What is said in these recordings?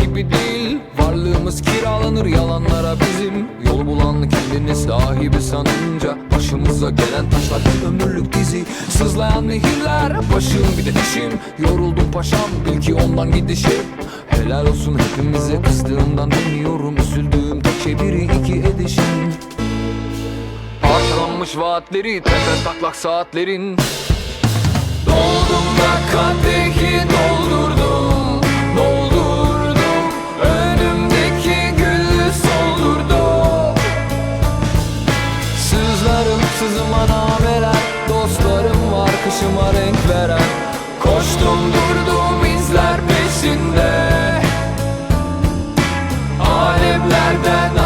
gibi değil. Varlığımız kiralanır yalanlara bizim. Yol bulan kendini sahibi sanınca Başımıza gelen taşlar ömürlük dizi. Sızlayan nehirler başım bir de dişim. Yoruldum paşam bil ki ondan gidişim. Helal olsun hepimize kızdığımdan dönüyorum Üzüldüğüm tek şey biri iki edişim. Parçalanmış vaatleri tepe taklak saatlerin. Doğdum ben Dostlarım var kışıma renk veren Koştum durdum izler peşinde. Alemlerden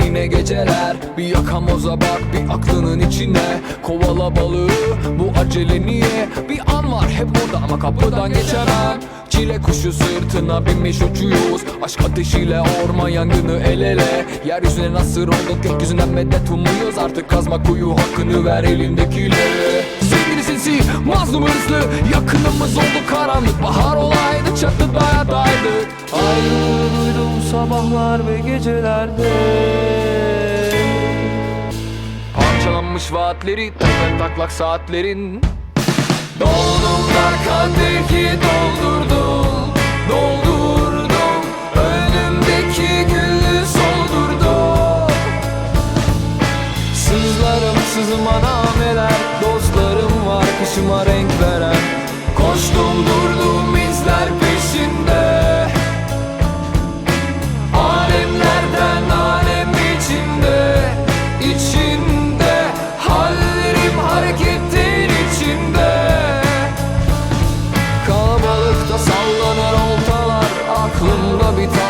enine geceler Bir yakamoza bak bir aklının içine. Kovala balığı bu acele niye? Bir an var hep burada ama kapıdan geçemem. Çile kuşu sırtına binmiş uçuyoruz Aşk ateşiyle orman yangını el ele. Yeryüzüne nasır olduk gökyüzünden medet umuyoruz. Artık kazma kuyu hakkını ver elindekileri Sevgili sinsi mazlum hırslı Yakınımız oldu karanlık. Bahar olaydı Ayrılığı duydum sabahlar ve gecelerde. Parçalanmış vaatleri tepe taklak saatlerin. Doldum da kadehi doldurdum Doldurdum. Önümdeki gülü soldurdum. Sızlarım sızıma nameler Dostlarım var kışıma renk I'll be talking.